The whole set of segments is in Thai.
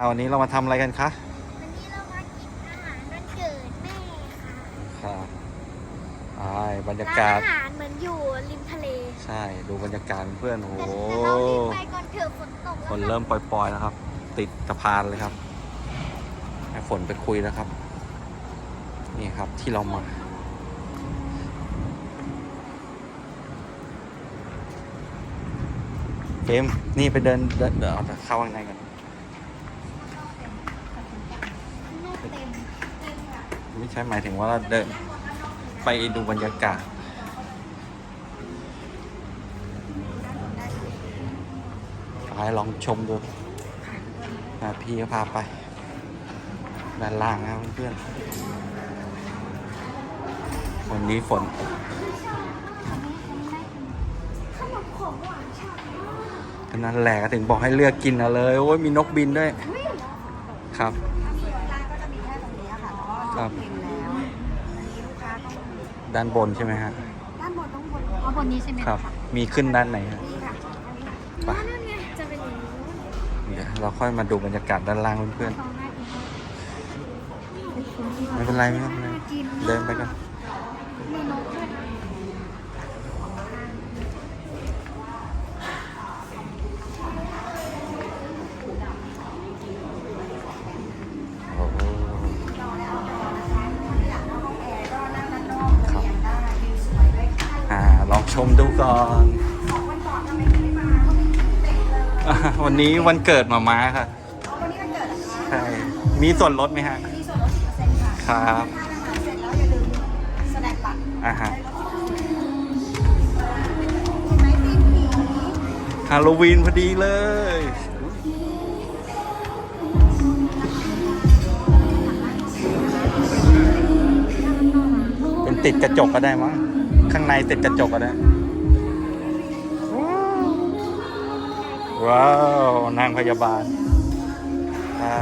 เอาวันนี้เรามาทำอะไรกันคะวันนี้เรามากินอาหารวันเกิดแม่ค่ะค่ะใช่บรรยาร้านกาศอาหารเหมือนอยู่ริมทะเลใช่ ดูบรรยากาศเพื่อนโอ้โหแต่เรารีบไปก่อนเถอะฝนตกแล้วฝนเริ่มปล่อยๆแล้วครับ ติดสะพานเลยครับให้ฝนไปคุยแล้วครับ นี่ครับที่เรามา เกมนี่ไปเดินเดินเดี๋ยวเอาเข้าข้างในกัน ลูกเต็ม ไม่ใช่หมายถึงว่าเราเดินไปดูบรรยากาศ ไปลองชมดูอะพี่ก็พาไป ด้านล่างนะครับเพื่อนๆวันนี้ฝนขนมของหวานฉ่ำมากก็นั่นแหละก็ถึงบอกให้เลือกกินเอาเลย โอ้ยมีนกบินด้วย ครับ ร้านก็จะมีแค่ตรงนี้ ค่ะแล้วก็ครับเต็มแล้วอันนี้ลูกค้าต้องด้านบนใช่ไหมฮะ ด้านบนต้องบนอ๋อบนนี้ใช่ไหมครับ มีขึ้นด้านไหนฮะ นี่ค่ะไปนั่นไงจะเป็นอย่างนี้เดี๋ยวเราค่อยมาดูบรรยากาศด้านล่างเพื่อนตอนแรกกินๆไม่เป็นไรไม่เป็นไร เดินไปกัน มีนกด้วยโมดูก่อนอ่าวันนี้วันเกิดหมาม้าค่ะวันนี้วันเกิดนะคะใช่ มีส่วนลดไหมฮะมีส่วนลด10%ค่ะครับถ้าทานอาหารเสร็จแล้วอย่าลืมแสดงบัตรอ่าฮะเห็นไหมตีนผีฮาโลวีนพอดีเลยเป็นติดกระจกก็ได้มั้ง ข้างในติดกระจกก็ได้ว้าว นางพยาบาล อ่า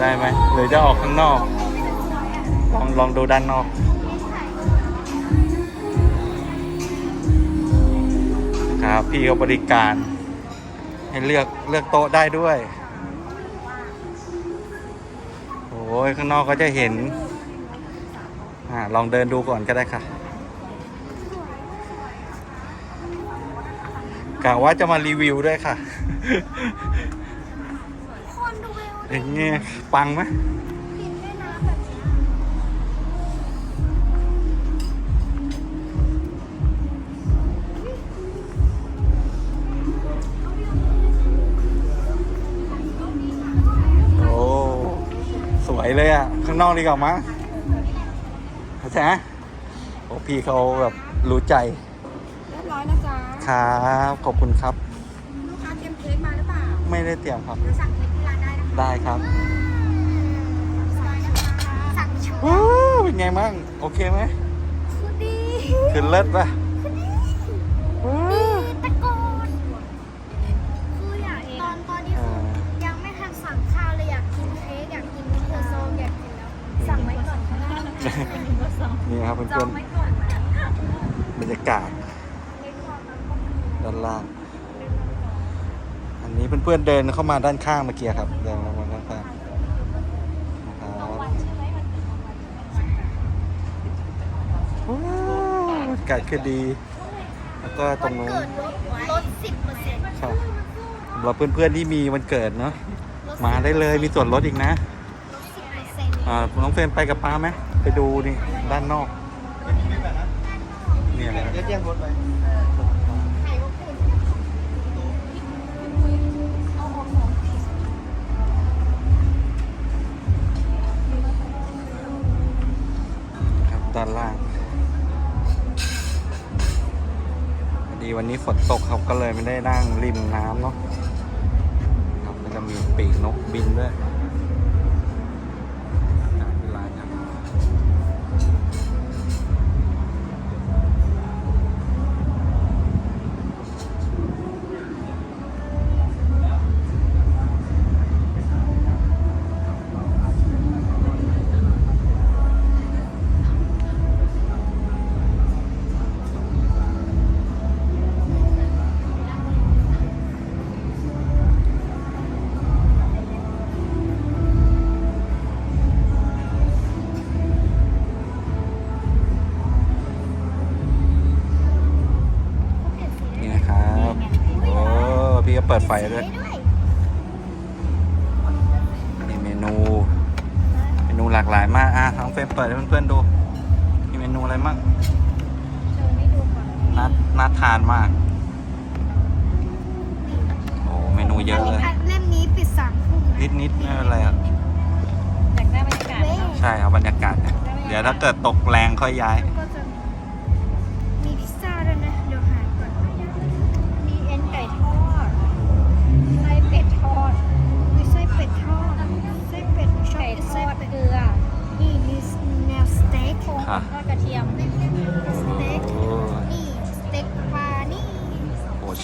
ได้ไหมหรือจะออกข้างนอก ลองลองดูด้านนอก ครับ พี่เขาบริการ ให้เลือกเลือกโต๊ะได้ด้วยโอ้ยข้างนอกก็จะเห็นอ่าลองเดินดูก่อนก็ได้ค่ะกะว่าจะมารีวิวด้วยค่ะคนดูวิวอย่างเงี้ยปังไหม นอกดีกว่ามั้งเข้าใจไหมโอ้พี่เขาแบบรู้ใจ เรียบร้อยนะจ๊ะครับ ขอบคุณครับ ลูกค้าเตรียมเค้กมาหรือเปล่าไม่ได้เตรียมครับหรือสั่งเค้กที่ร้านได้นะคะได้ครับสบายนะคะสั่งชุดว้าวเป็นไงมั่งโอเคไหมคือดีขึ้นเลิศปะดีตะโก นี่ครับเพื่จอองนไว้ก่อนนะๆบรรยากาศด้านล่าง อันนี้เพื่อนๆเดินเข้ามาด้านข้างเมื่อกี้ครับเดินเข้ามาด้านข้างนะครับว้าวบรรยากาศคือดี แล้วก็ตรงนู้นเกิดลดลดสิบเปอร์เซ็นต์ครับสำหรับเพื่อนๆที่มีวันเกิดเนาะมาได้เลยมีส่วนลดอีกนะ นต์อ่าน้องเฟรมไปกับป้าไหมไปดูนี่ด้านนอกเนี่ยนะเรียกรถไปไข่ก็คุณครับด้านล่างพอดีวันนี้ฝนตกครับก็เลยไม่ได้นั่งริมน้ำเนาะครับแล้วก็มีปีกนกบินด้วย ดไฟด้วยมีเมนู เมนูหลากหลายมาก อะน้องเฟรมเปิดให้เพื่อนๆดู มีเมนูอะไรบ้างเชิญให้ดูก่อนน่าน่าทานมาก โอ้เมนูเยอะเลย เล่มนี้ปิดสามทุ่มนะนิดๆไม่เป็นไรอะอยากได้บรรยากาศเนอะใช่เอาบรรยากาศเนี่ยเดี๋ยวถ้าเกิดตกแรงค่อยย้าย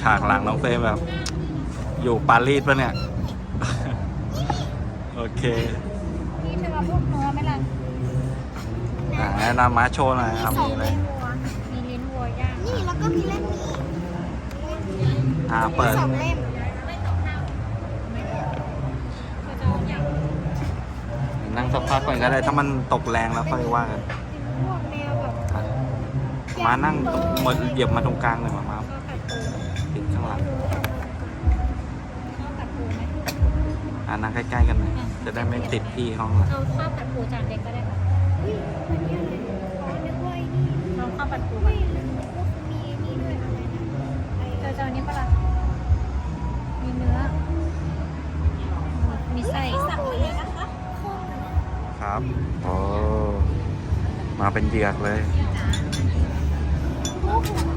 ฉากหลังน้องเฟรมแบบ อยู่ปารีสปะเนี่ย โอเค นี่เธอเอาพวกเนื้อไหมล่ะอ่าแนะนำมาโชว์หน่อยมีครับสองมีอะไรเล่นวัวมีลิ้นวัวย่างนี่แล้วก็มีเล่มนี้อ่าเปิด สองเล่มก็จะเอาอย่างนั่งสักพักก่อนก็ได้ ถ้ามันตกแรงแล้วค่อยว่ากัน เป็นพวกแนวแบบอะมานั่งตรงหมดเหยียบมาตรงกลางเลยมาานั่งใกล้ๆกันหน่อยจะได้ไม่ติดพี่ห้องหลังเอาข้าวผัดปูจานเล็กก็ได้ค่ะอุ้ยมันนี่อะไรอ๋อนึกว่าไอ้นี่เอาข้าวผัดปูไม่นึกว่ามีไอ้นี่ด้วยอะไรนะไอ้เธอจะเอาอันนี้ปะล่ะมีเนื้อ มีไส้สั่งเลยนะคะครับโอ้มาเป็นเหยือกเลย โอ้โห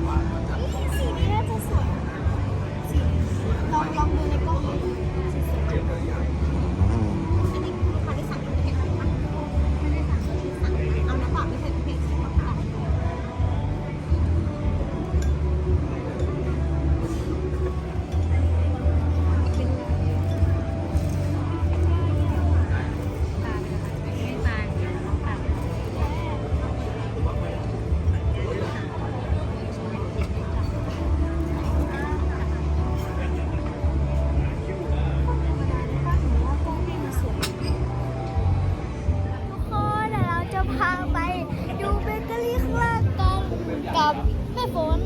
กับแม่ฝน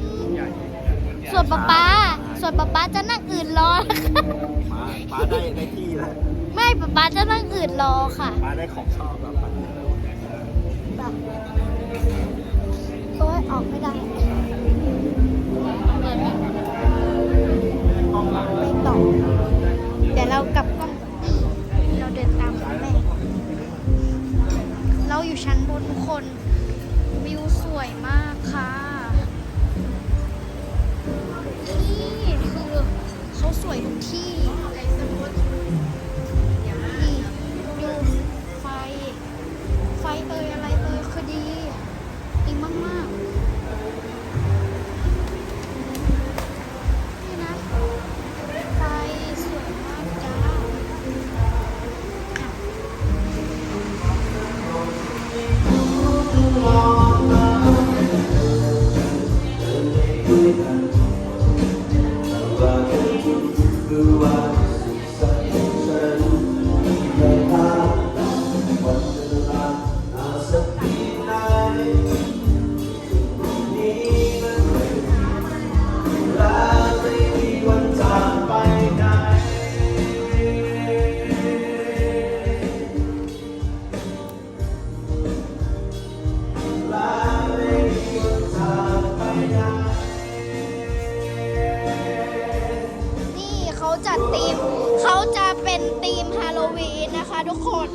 ส่วนป๊าป๊าส่วนป๊าป๊าจะนั่งอื่นรอนะคะมาป้าได้ได้ที่แล้วไม่ป๊าป๊าจะนั่งอื่นรอค่ะ ป้าได้ของชอบแล้วแบบโอ้ยออกไม่ได้ไม่ต่อเดี๋ยวเรากลับกล้องเราเดินตามคุณแม่ เราอยู่ชั้นบนทุกคน วิวสวยมาก จัดธีมเขาจะเป็นธีมฮาโลวีนนะคะทุกคน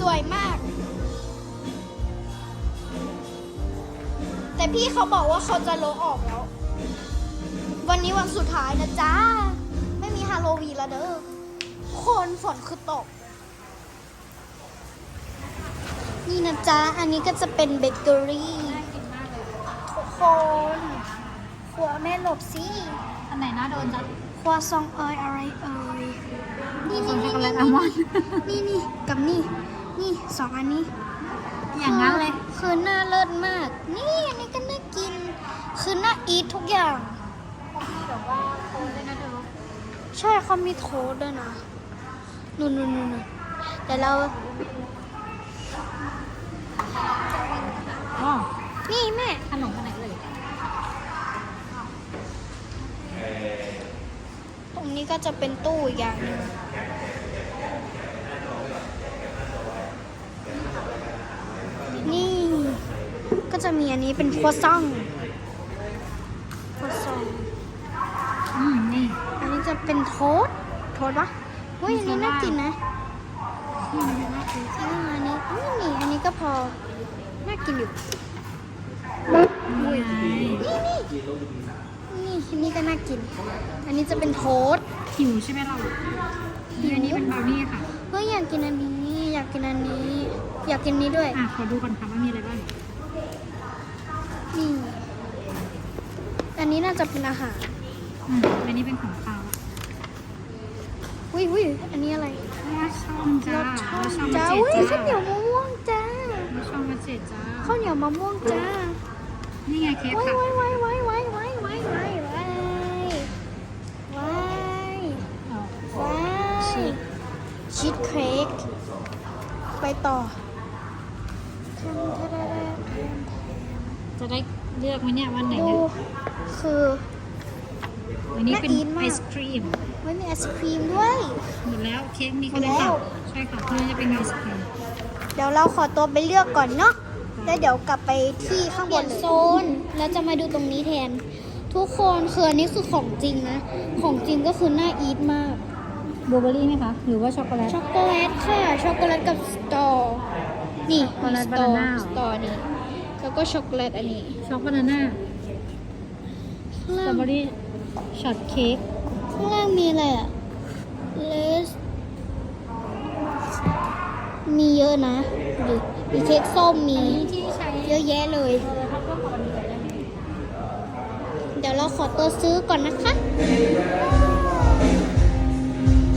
สวยมาก แต่พี่เขาบอกว่าเขาจะโลออกแล้ว วันนี้วันสุดท้ายนะจ๊ะ ไม่มีฮาโลวีนแล้วเด้อคนฝนคือตก นี่นะจ๊ะ อันนี้ก็จะเป็นเบเกอรี่ทุกคนครัวแม่หลบสิ อันไหนน่าโดนจัด ครัวซองเอยอะไรเอยนี่นี่นี่อกโกแลตอัลมอนด์นี่นี่กับนี่นี่สองอันนี้อย่างนั้นเลย คือน่าเลิศมาก นี่อันนี้ก็น่ากิน คือน่าอีททุกอย่างแบบว่าโค้ดเลยนะเธอใช่เขามีโค้ดด้วยนะนู่นนู่นนู่นเดี๋ยวเราอ๋อนี่แม่ขนมอันไรง นี้ก็จะเป็นตู้อีกอย่างหนึงนี่ก็จะมีอันนี้เป็นครัวซองครัวซองอืมนี่ อันนี้จะเป็นโทสต์โทสต์ปะเฮ้ยอันนี้น่ากินนะนี่มันน่ากินอ่าอันนี้อุ้ยนี่อันนี้ก็พอ น่ากินอยู่นี่ไงนี่ นี่นี่อันนี้ก็น่ากิน อันนี้จะเป็นโทสต์หิวใช่ไหมเรานี่อันนี้เป็นบราวนี่ค่ะ เฮ้ยอยากกินอันนี้ อยากกินอันนี้ อยากกินนี้ด้วย อะ ขอดูก่อนค่ะว่ามีอะไรบ้าง นี่ อันนี้น่าจะเป็นอาหาร อืมอันนี้เป็นของคาวอุ้ยอุ้ยอันนี้อะไรลอดช่องจ้ารสช่องลอดช่องจ้ามาอุ้ยเจ็ดข้าวเหนีจ้ายวมะม่วงจ้าลอดช่องมาเจ็ดจ้าข้าวเหนียวมะม่วงจ้านี่ไงเค้กว้ายค่ะว้ายว้ายว้ายว้ายว้ายว้ายว้ายว้ายอ๋อว้ายชีสชีสเค้กไปต่อทำทะเลจะได้เลือกไหมเนี่ยวันไหนดูเนี่ยคืออันนี้เป็นน่ากินมากไอศครีมไม่มีไอศครีมด้วย หมดแล้วเค้กมีหมดแล้วค่ะใช่ค่ะนี่จะเป็นไอศครีม เดี๋ยวเราขอตัวไปเลือกก่อนเนาะ แล้วเดี๋ยวกลับไปที่ข้างบนโซน แล้วจะมาดูตรงนี้แทน ทุกคนคืออันนี้คือของจริงนะ ของจริงก็คือน่าอีทมากบลูเบอร์รี่ไหมคะ หรือว่าช็อกโกแลต ช็อกโกแลตค่ะ ช็อกโกแลตกับสตอ นี่ช็อกโกแลตสตอ banana สตอนี่ แล้วก็ช็อกโกแลตอันนี้ช็อกบานาน่าสตรอเบอรี่ช็อตเค้กข้างล่างมีอะไรอะเลส มีเยอะนะดูมีเค้กส้มมี ที่ใช้เยอะแยะเลย เราขอตัวซื้อก่อนนะคะ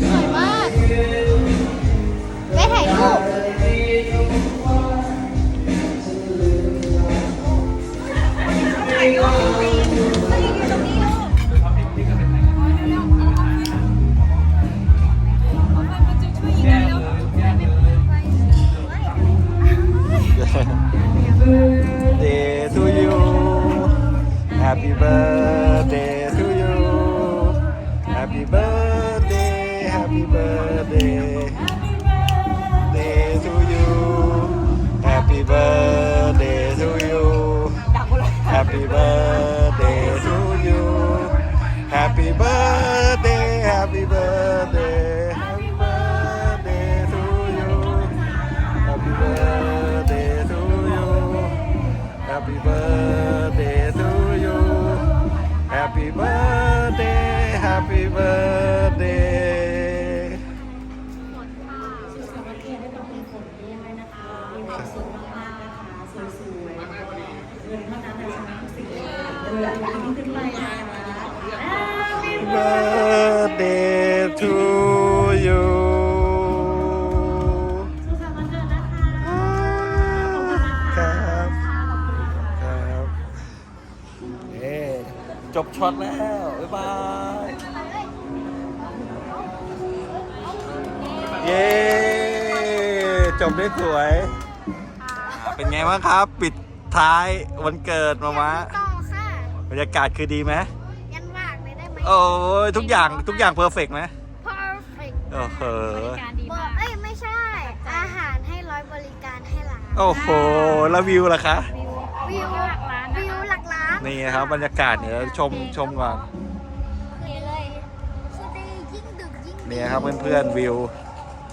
สวยมากไปถ่ายรูป Day ช็อตแล้ว บ๊ายบาย เย้ จบได้สวยอ่าเป็นไงบ้างครับ ปิดท้ายวันเกิดมามะต่อค่ะ บรรยากาศคือดีไหมยันวากเลยได้ไหมโอ้ยทุกอย่างทุกอย่างเพอร์เฟกไหม perfect โอ้โหการดีบอมากเอ้ยไม่ใช่ อาหารให้ร้อยบริการให้ร้านโอ้โห แล้ววิวล่ะคะ วิ นนี่ครับบรรยากาศเนี่ยชมชมก่อนนี่เลยคือได้ยิ่งดึกยิ่งดีนี่ครับเพื่อนๆวิว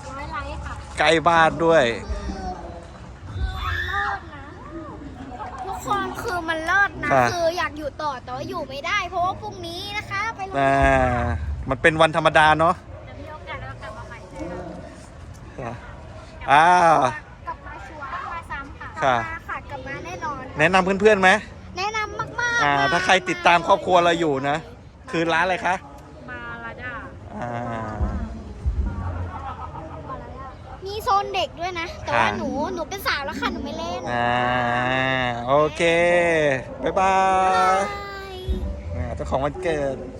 ร้อยไลค์ค่ะใกล้บ้านด้วย ทุกคนคือมันเลิศนะ ค่ะ คืออยากอยู่ต่อแต่ว่าอยู่ไม่ได้ เพราะว่าพรุ่งนี้นะคะ ไปโรงเรีอ่ายนมันเป็นวันธรรมดาเนาะจะมีโอกาสเรากลับมาใหม่อ้าว กลับมาชัวร์มาซ้ำค่ะค่ะ กลับมาค่ะกลับมาแน่นอน แนะนำเพื่อนๆไหม อ่าถ้าใครติดตามครอบครัวเราอยู่นะ คือร้านอะไรคะมาลาดาอ่า มีโซนเด็กด้วยนะ แต่ว่าค่ะหนู หนูเป็นสาวแล้วค่ะ หนูไม่เล่นอ่าโอเค บ๊ายบาย บาย อ่าเจ้าของวันเกิดบ